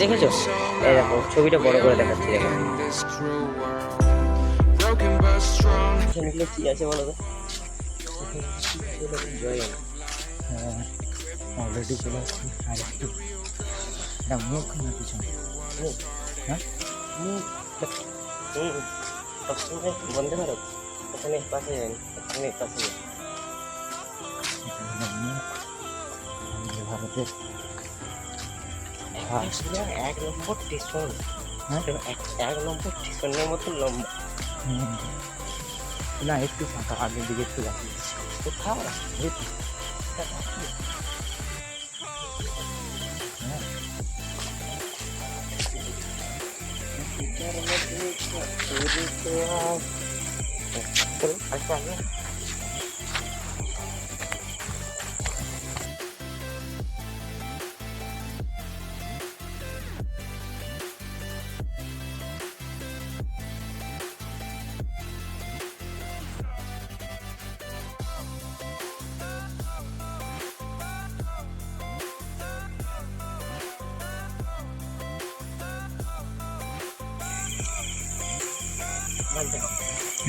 দেখেছ এই দেখো ছবিটা বড় করে দেখাচ্ছি দেখো। কি আছে বলো তো? হ্যাঁ অলরেডি চলে আসছি আর একটু। এটা মুখ না পিছনে? হ্যাঁ? হুম সবসময় বন্ধে ভারত ওখানে পাশে ওখানে যাই আমাদের ভারতের এক নম্বর স্টেশন হ্যাঁ। এক এক নম্বর স্টেশনের মতো লম্বা। না একটু ফাঁকা আগের দিকে একটু রাখি। কোথাও তো। হ্যাঁ।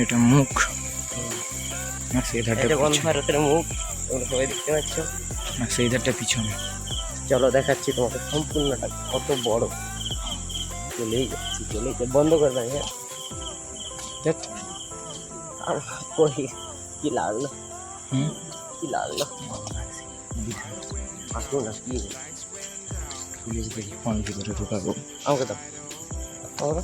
এটা মুখ। না সেই ধারটা এটা বন্ধ ভারতের মুখ তোমরা সবাই দেখতে পাচ্ছ। না সেই ধারটা পিছনে। চলো দেখাচ্ছি তোমাকে সম্পূর্ণটা কত বড়। চলেই যাচ্ছি চলেই যাচ্ছি। বন্ধ করে দাও হ্যাঁ। আর কই কি লাগল হুম? কি লাগল আসুন না কি? পুলিশ দেখি ফোন কি করে আমাকে দাও। আমাকে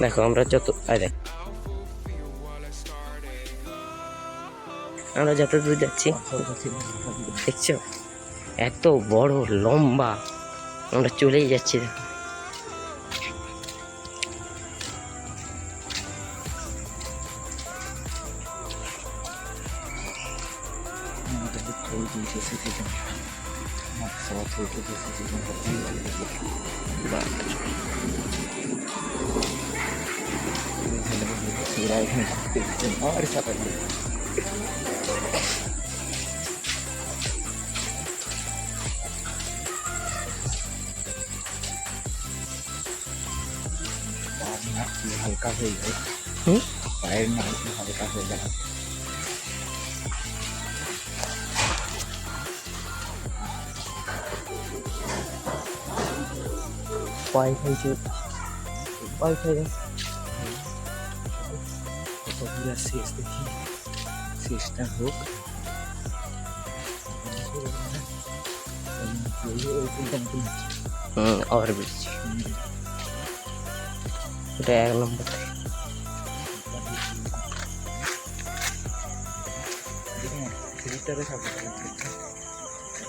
দেখো, আমরা যত দেখ। আমরা যত দূর যাচ্ছি, দেখছ? এত বড়, লম্বা। আমরা চলেই যাচ্ছি, দেখো। Załatwię to dosyć Chyba Zagraliśmy z tym. O, rysować. हल्का से ही है फायर में हल्का से जाए হালকা হয়ে যায় হুম পায়ের না হালকা হয়ে যায় ওয়াইফাই ওয়াইফাই কতগুলো শেষ দেখি শেষটা হোক হুম ওভার ব্রিজ এটা এক নম্বর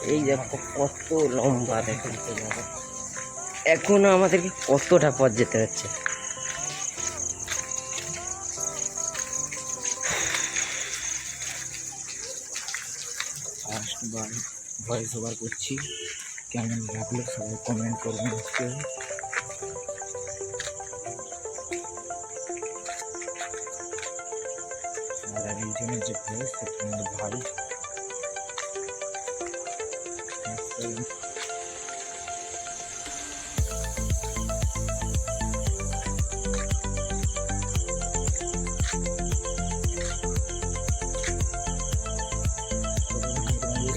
এই দেখো কত লম্বা দেখো এখনও আমাদেরকে কতটা পথ যেতে হচ্ছে? ফার্স্ট বার ভয়েস ওভার করছি। কেমন লাগল সবাই কমেন্ট করবেন আরেকজনের যে ভয়েস আমার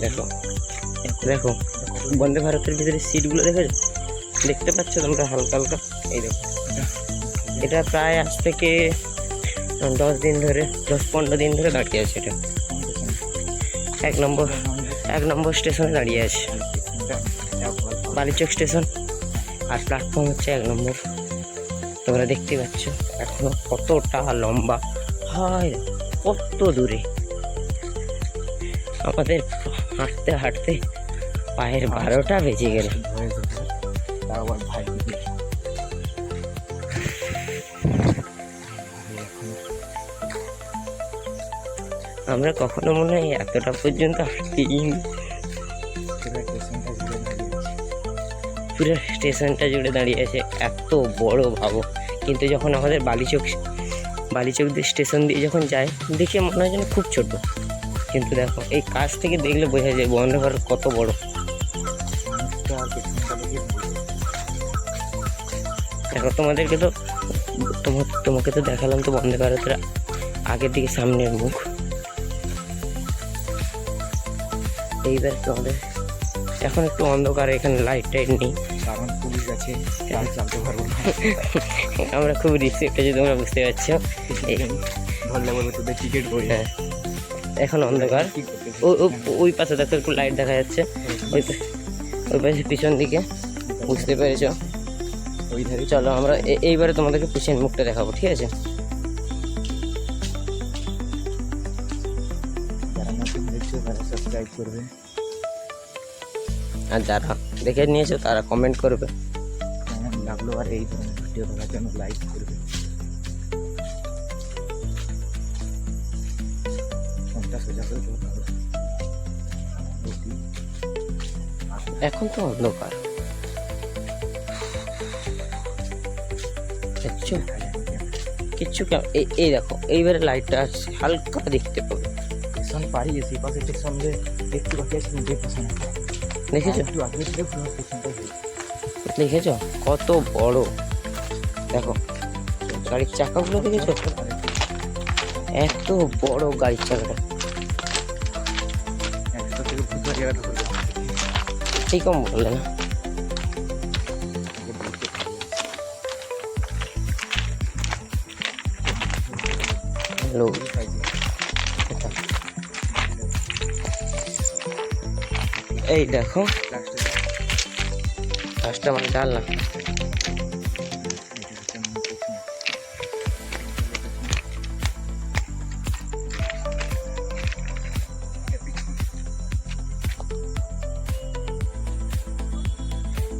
দেখো। দেখো, বন্দে ভারতের ভিতরে সিটগুলো দেখো দেখতে পাচ্ছ তোমরা হালকা হালকা? এই দেখো। এটা প্রায় আজ থেকে দশ দিন ধরে, দশ পনেরো দিন ধরে দাঁড়িয়ে আছে এটা। এক নম্বর এক নম্বর স্টেশনে দাঁড়িয়ে আছে। বালিচক স্টেশন আর প্ল্যাটফর্ম হচ্ছে এক নম্বর। তোমরা দেখতে পাচ্ছ, এখনও কতটা লম্বা। হয়, কত দূরে। আমাদের হাঁটতে হাঁটতে পায়ের বারোটা বেজে গেল। দিদি আমরা কখনো মনে হয় এতটা পর্যন্ত আছে। পুরো স্টেশনটা জুড়ে দাঁড়িয়ে আছে এত বড় ভাবো। কিন্তু যখন আমাদের বালিচক বালিচক দিয়ে স্টেশন দিয়ে যখন যায় দেখে মনে হয় যেন খুব ছোট। কিন্তু দেখো এই কাছ থেকে দেখলে বোঝা যায় বন্দে ভারত কত বড়। দেখে তোমাদেরকে তো তোমাকে তো দেখালাম তো বন্দে ভারতের আগের দিকে সামনের মুখ। এইবার তোমাদের এখন একটু অন্ধকার এখানে লাইট টাইট নেই। কারণ পুলিশ আছে পারব আমরা খুব রিস্ক যদি তোমরা বুঝতে পারছ। ধরলে বলবে তোদের টিকিট বই হ্যাঁ। এখন অন্ধকার। ওই পাশে দেখো একটু লাইট দেখা যাচ্ছে। ওই ওই পাশে পিছন দিকে। বুঝতে পেরেছ? ওই ধারে চলো আমরা এইবারে তোমাদেরকে পিছন মুখটা দেখাবো ঠিক আছে? করবে। আর যারা দেখে নিয়েছো তারা কমেন্ট করবে। লাগল আর এই ভিডিও দেখার জন্য লাইক করবে? এখন তো অন্ধকার। কিচ্ছু কিচ্ছু কে- এই এই দেখো এইবারে লাইটটা আসছে হালকা দেখতে পাবে। স্টেশন পারি এসে পাশে স্টেশন যে দেখতে বাকি আছে যে পাশে দেখেছ? একটু আগে থেকে পুরো স্টেশনটা দেখেছ। কত বড়। দেখো গাড়ির চাকাগুলো দেখেছ। এত বড় গাড়ির চাকাটা। জায়গাটা করবে ঠিক কম বললে না হ্যালো এই দেখো গাছটা মানে ডাল না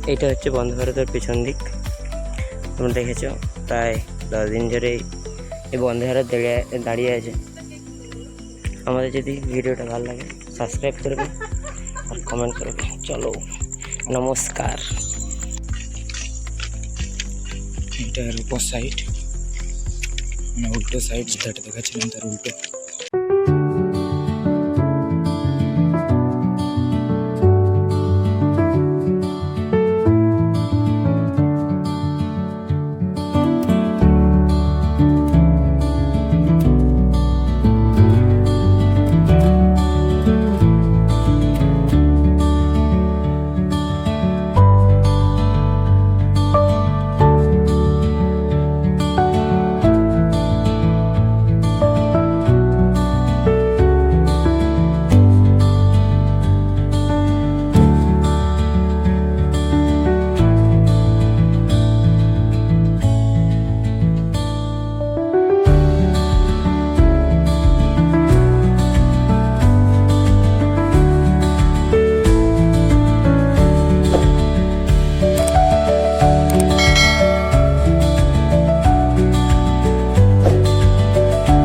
এইটা হচ্ছে বন্ধ ভারতের পেছন দিক। তোমরা দেখেছ, প্রায় দশ দিন ধরে এই বন্ধ ভারত দাঁড়িয়ে দাঁড়িয়ে আছে। আমাদের যদি ভিডিওটা ভালো লাগে সাবস্ক্রাইব করবে আর কমেন্ট করবে। চলো, নমস্কার। এটার উপর সাইড মানে উল্টো সাইড যেটা দেখাচ্ছিলাম, তার উল্টো।